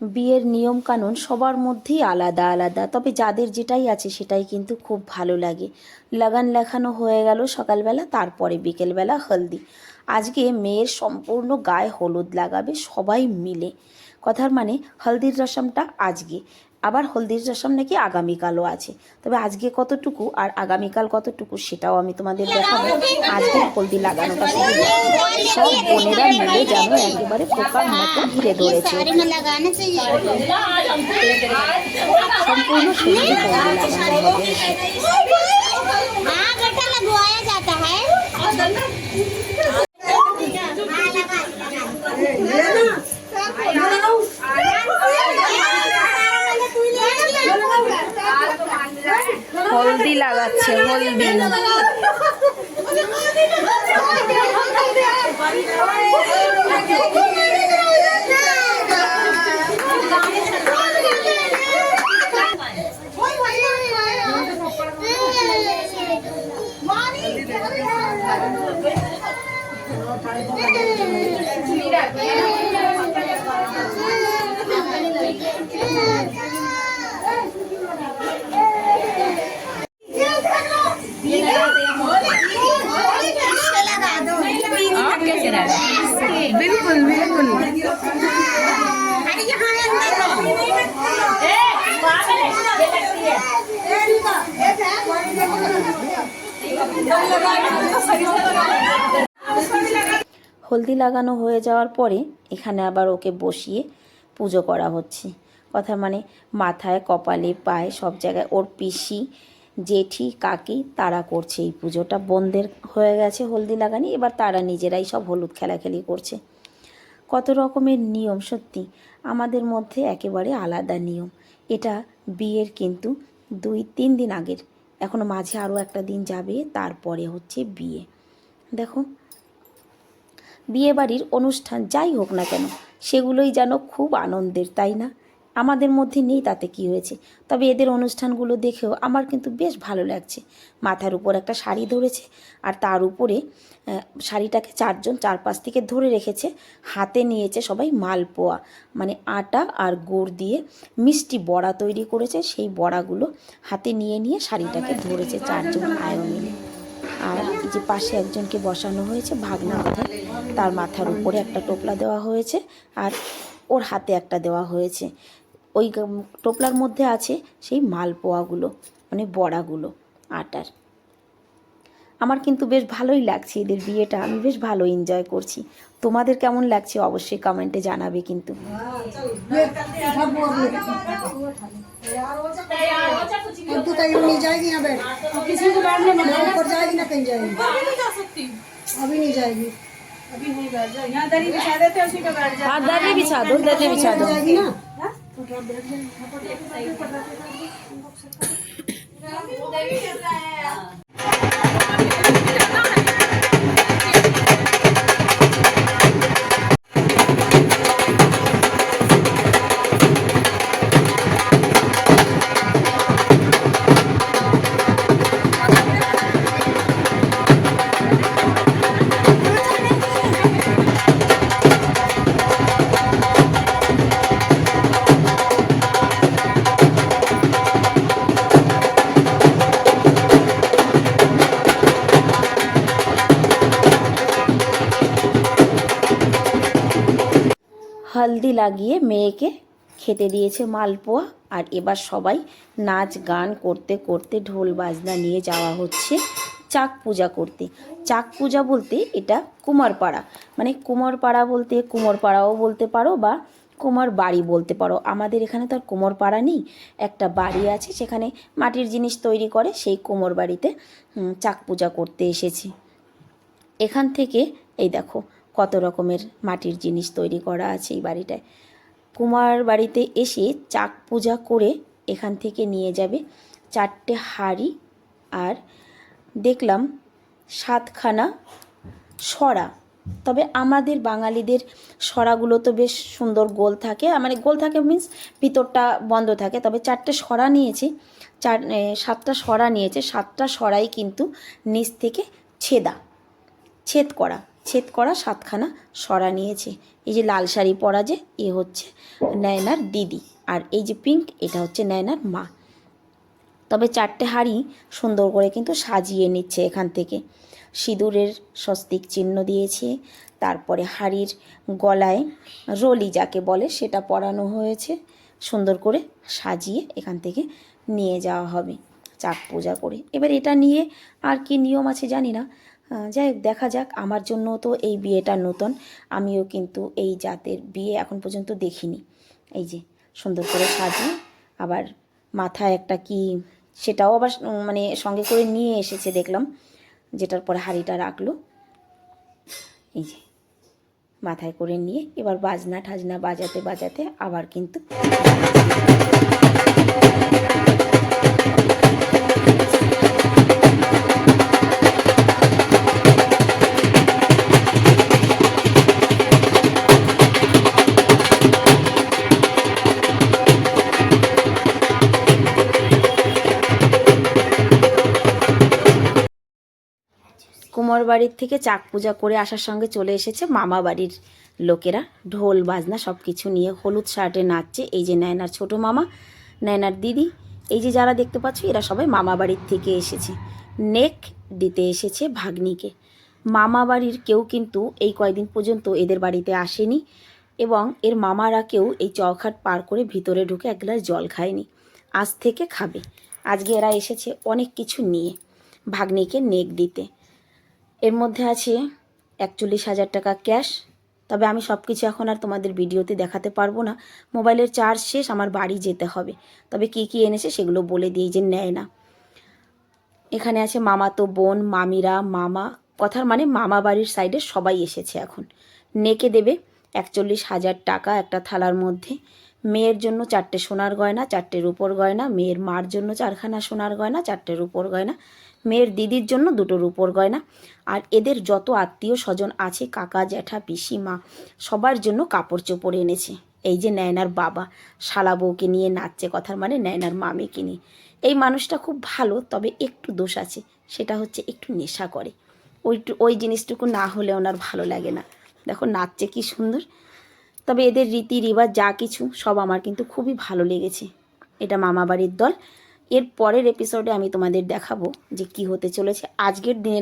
বিয়ের নিয়মকানুন সবার মধ্যেই আলাদা আলাদা। তবে যাদের যেটাই আছে সেটাই কিন্তু খুব ভালো লাগে। লাগান লেখানো হয়ে গেল সকালবেলা, তারপরে বিকেলবেলা হলদি। আজকে মেয়ের সম্পূর্ণ গায়ে হলুদ লাগাবে সবাই মিলে। কথার মানে হলদির রসমটা আজকে। আবার হলদির রসম নাকি আগামীকালও আছে। তবে আজকে কতটুকু আর আগামীকাল কতটুকু সেটাও আমি তোমাদের দেখাবো। আজকে হলদি লাগানোটা শুধু সব বোনেরা মিলে যেন একেবারে পোকার মতো ঘিরে ধরেছে। সম্পূর্ণ সুন্দর Holdi la gacha, Holdi. Thank you. হলদি লাগানো হয়ে যাওয়ার পরে এখানে আবার ওকে বসিয়ে পুজো করা হচ্ছে। কথা মানে মাথায়, কপালে, পায়ে, সব জায়গায় ওর পিসি, জেঠি, কাকি তারা করছে এই পুজোটা। বোনদের হয়ে গেছে হলদি লাগানি, এবার তারা নিজেরাই সব হলুদ খেলাখেলি করছে। কত রকমের নিয়ম, সত্যি। আমাদের মধ্যে একেবারে আলাদা নিয়ম। এটা বিয়ের কিন্তু দুই, তিন দিন আগের। এখনও মাঝে আরও একটা দিন যাবে, তারপরে হচ্ছে বিয়ে। দেখো বিয়ে বাড়ির অনুষ্ঠান যাই হোক না কেন, সেগুলোই যেন খুব আনন্দের, তাই না? আমাদের মধ্যে নেই তাতে কি হয়েছে। তবে এদের অনুষ্ঠানগুলো দেখেও আমার কিন্তু বেশ ভালো লাগছে। মাথার উপর একটা শাড়ি ধরেছে আর তার উপরে শাড়িটাকে চারজন চারপাশ থেকে ধরে রেখেছে। হাতে নিয়েছে সবাই মালপোয়া মানে আটা আর গুড় দিয়ে মিষ্টি বড়া তৈরি করেছে। সেই বড়াগুলো হাতে নিয়ে নিয়ে শাড়িটাকে ধরেছে চারজন আয়ো মিলে। আর যে পাশে একজনকে বসানো হয়েছে ভাগনা কথা তার মাথার উপরে একটা টোপলা দেওয়া হয়েছে আর ওর হাতে একটা দেওয়া হয়েছে। ওই গ- টোপলার মধ্যে আছে সেই মালপোয়াগুলো মানে বড়াগুলো আটার আমার কিন্তু বেশ ভালোই লাগছে এদের বিয়েটা আমি বেশ ভালো এনজয় করছি তোমাদের কেমন লাগছে অবশ্যই কমেন্টে জানাবে কিন্তু अब तो कहीं नहीं जाएगी यहाँ बैठ किसी को बैठने में ऊपर जाएगी ना कहीं जाएगी अभी नहीं जा सकती अभी नहीं जाएगी अभी नहीं बैठ जाएगी यहाँ दरी बिछा देते उसी पे बैठ हाँ दर्री बिछा दो दर्री बिछा दो Grabe yan. Napag-excited. হলদি লাগিয়ে মেয়েকে খেতে দিয়েছে মালপোয়া। আর এবার সবাই নাচ গান করতে করতে ঢোল বাজনা নিয়ে যাওয়া হচ্ছে চাক পূজা করতে। চাক পূজা বলতে এটা কুমারপাড়া। মানে কুমারপাড়া বলতে কুমারপাড়াও বলতে পারো বা কুমার বাড়ি বলতে পারো। আমাদের এখানে তো আর কুমারপাড়া নেই। একটা বাড়ি আছে সেখানে মাটির জিনিস তৈরি করে, সেই কুমোর বাড়িতে চাক পূজা করতে এসেছি। এখান থেকে, এই দেখো কত রকমের মাটির জিনিস তৈরি করা আছে এই বাড়িটায়। কুমার বাড়িতে এসে চাক পূজা করে এখান থেকে নিয়ে যাবে চারটে হাঁড়ি আর দেখলাম সাতখানা সরা তবে আমাদের বাঙালিদের সরাগুলো তো বেশ সুন্দর গোল থাকে। মানে গোল থাকে মিন্স ভিতরটা বন্ধ থাকে। তবে চারটে সরা নিয়েছে, চার সাতটা সরা নিয়েছে। সাতটা সরাই কিন্তু নিচ থেকে ছেদা, ছেদ করা। ছেদ করা সাতখানা সরা নিয়েছে। এই যে লাল শাড়ি পরা যে, এ হচ্ছে নয়নার দিদি। আর এই যে পিঙ্ক এটা হচ্ছে নয়নার মা। তবে চারটে হাড়ি সুন্দর করে কিন্তু সাজিয়ে নিচ্ছে এখান থেকে। সিঁদুরের স্বস্তিক চিহ্ন দিয়েছে। তারপরে হাড়ির গলায় রলি যাকে বলে, সেটা পরানো হয়েছে। সুন্দর করে সাজিয়ে এখান থেকে নিয়ে যাওয়া হবে। চাক পূজা করে। এবার এটা নিয়ে আর কি নিয়ম আছে জানি না। যাই হোক, দেখা যাক। আমার জন্য তো এই বিয়েটা নতুন। আমিও কিন্তু এই জাতের বিয়ে এখন পর্যন্ত দেখিনি। এই যে, সুন্দর করে সাজিয়ে আবার মাথায় একটা কি, সেটাও আবার মানে সঙ্গে করে নিয়ে এসেছে দেখলাম, যেটার পরে হাঁড়িটা রাখল। এই যে, মাথায় করে নিয়ে এবার বাজনা ঠাজনা বাজাতে বাজাতে আবার কিন্তু কুমার বাড়ির থেকে চাক পূজা করে আসার সঙ্গে চলে এসেছে মামা বাড়ির লোকেরা। ঢোল, বাজনা সব কিছু নিয়ে হলুদ শার্টে নাচছে এই যে নয়নার ছোট মামা, নয়নার দিদি। এই যে যারা দেখতে পাচ্ছ, এরা সবাই মামা বাড়ির থেকে এসেছে। নেক দিতে এসেছে ভাগ্নিকে। মামা বাড়ির কেউ কিন্তু এই কয়দিন পর্যন্ত এদের বাড়িতে আসেনি এবং এর মামারা কেউ এই চৌখাট পার করে ভিতরে ঢুকে এক গ্লাস জল খায়নি। আজ থেকে খাবে। আজকে এরা এসেছে অনেক কিছু নিয়ে। ভাগ্নিকে নেক দিতে। এর মধ্যে আছে একচল্লিশ হাজার টাকা ক্যাশ। তবে আমি সব কিছু এখন আর তোমাদের ভিডিওতে দেখাতে পারব না। মোবাইলের চার্জ শেষ, আমার বাড়ি যেতে হবে। তবে কি কি এনেছে সেগুলো বলে দিই যে নেয় না। এখানে আছে মামাতো বোন, মামিরা, মামা কথার মানে মামা বাড়ির সাইডে সবাই এসেছে এখন। নেকে দেবে একচল্লিশ হাজার টাকা একটা থালার মধ্যে। মেয়ের জন্য চারটে সোনার গয়না চারটে রূপোর গয়না। মেয়ের মার জন্য চারখানা সোনার গয়না চারটে রূপোর গয়না। মেয়ের দিদির জন্য দুটো রূপোর গয়না। আর এদের যত আত্মীয় স্বজন আছে, কাকা, জ্যাঠা পিসি মা সবার জন্য কাপড় চোপড় এনেছে। এই যে নয়নার বাবা, শালা বউকে নিয়ে নাচছে কথার মানে নয়নার মামিকে নিয়ে। এই মানুষটা খুব ভালো, তবে একটু দোষ আছে, সেটা হচ্ছে একটু নেশা করে। ওই ওই জিনিসটুকু না হলে ওনার ভালো লাগে না। দেখো, নাচছে কি সুন্দর। তবে এদের রীতি রিবাজ যা কিছু, সব আমার কিন্তু খুবই ভালো লেগেছে। এটা মামাবাড়ির দল। এর পরের এপিসোডে আমি তোমাদের দেখাবো যে কি হতে চলেছে। আজকের দিনের